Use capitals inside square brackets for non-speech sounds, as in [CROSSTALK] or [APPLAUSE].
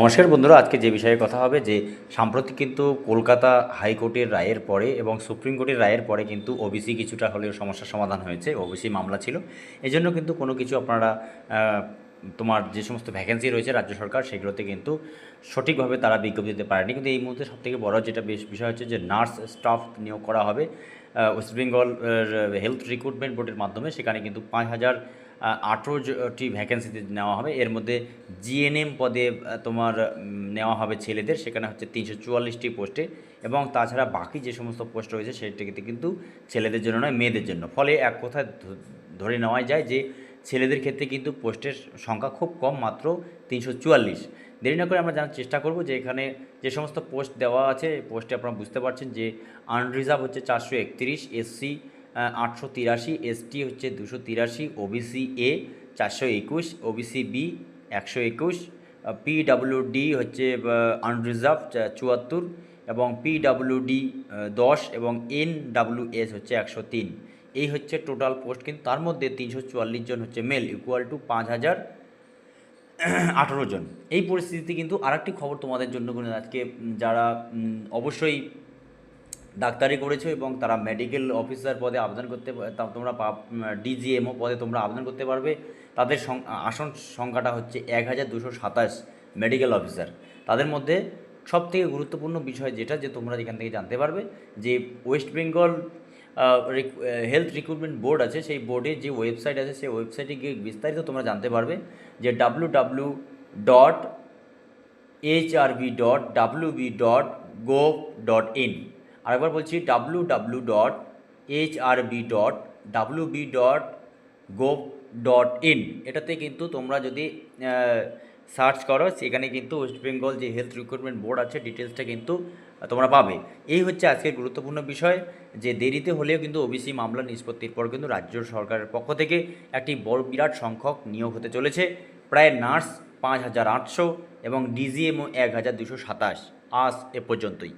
নমস্কার বন্ধুরা, আজকে যে বিষয়ে কথা হবে যে সাম্প্রতিক কিন্তু কলকাতা হাইকোর্টের রায়ের পরে এবং সুপ্রিম কোর্টের রায়ের পরে কিন্তু ওবিসি কিছুটা হলেও সমস্যার সমাধান হয়েছে, ওবিসি মামলা ছিল। এজন্য কিন্তু কোনো কিছু আপনারা তোমার যে সমস্ত ভ্যাকেন্সি রয়েছে রাজ্য সরকার সেগুলোতে কিন্তু সঠিকভাবে তারা বিজ্ঞপ্তি দিতে পারেনি। কিন্তু এই মুহূর্তে সবথেকে বড় যেটা বেশ বিষয় হচ্ছে যে নার্স স্টাফ নিয়োগ করা হবে ওয়েস্ট বেঙ্গল হেলথ রিক্রুটমেন্ট বোর্ডের মাধ্যমে। সেখানে কিন্তু পাঁচ হাজার আঠেরোটি ভ্যাকেন্সিতে নেওয়া হবে। এর মধ্যে জিএনএম পদে তোমার নেওয়া হবে ছেলেদের। সেখানে হচ্ছে তিনশো চুয়াল্লিশটি পোস্টে। এবং তাছাড়া বাকি যে সমস্ত পোস্ট রয়েছে, সেটিতে কিন্তু ছেলেদের জন্য নয়, মেয়েদের জন্য। ফলে এক কথায় ধরে নেওয়াই যায় যে, ছেলেদের ক্ষেত্রে কিন্তু পোস্টের সংখ্যা খুব কম, মাত্র তিনশো চুয়াল্লিশ। দেরি না করে আমরা জানার চেষ্টা করব যে, এখানে যে সমস্ত পোস্ট দেওয়া আছে, পোস্টে আপনারা বুঝতে পারছেন যে আনরিজার্ভ হচ্ছে চারশো একত্রিশ এসসি আটশো তিরাশি এসটি হচ্ছে দুশো তিরাশি ওবিসি এ চারশো একুশ ওবিসি বি একশো একুশ পিডাব্লিউডি হচ্ছে আনরিজার্ভ চুয়াত্তর এবং পিডাব্লিউডি দশ এবং এন এস হচ্ছে একশো তিন। এই হচ্ছে টোটাল পোস্ট কিন্তু তার মধ্যে তিনশো চুয়াল্লিশ জন হচ্ছে মেল ইকুয়াল টু পাঁচ হাজার [CLEARS THROAT] আঠারো জন। এই পরিস্থিতিতে কিন্তু আরেকটি খবর তোমাদের জন্য আজকে যারা অবশ্যই ডাক্তারি করেছ এবং তারা মেডিকেল অফিসার পদে আবেদন করতে তোমরা ডিজিএমও পদে তোমরা আবেদন করতে পারবে। তাদের আসন সংখ্যাটা হচ্ছে এক হাজার দুশো সাতাশ মেডিকেল অফিসার তাদের মধ্যে সব থেকে গুরুত্বপূর্ণ বিষয় যেটা যে তোমরা এখান থেকে জানতে পারবে যে West Bengal health recruitment board আছে। সেই বোর্ডের যে ওয়েবসাইট আছে, সেই ওয়েবসাইটে গিয়ে বিস্তারিত তোমরা জানতে পারবে যে W W dot HRB dot WB dot gov dot in আরেকবার বলছি W W dot HRB dot W WB dot gov dot in এটাতে কিন্তু তোমরা যদি সার্চ করো, সেখানে কিন্তু ওয়েস্ট বেঙ্গল যে হেলথ রিক্রুটমেন্ট বোর্ড আছে ডিটেলসটা কিন্তু তোমরা পাবে। এই হচ্ছে আজকের গুরুত্বপূর্ণ বিষয়, যে দেরিতে হলেও কিন্তু ওবিসি মামলা নিষ্পত্তির পর কিন্তু রাজ্য সরকারের পক্ষ থেকে একটি বড় বিরাট সংখ্যক নিয়োগ হতে চলেছে। প্রায় নার্স পাঁচ হাজার আটশো এবং ডিজিএমও এক হাজার দুশো সাতাশ। আজ এ পর্যন্তই।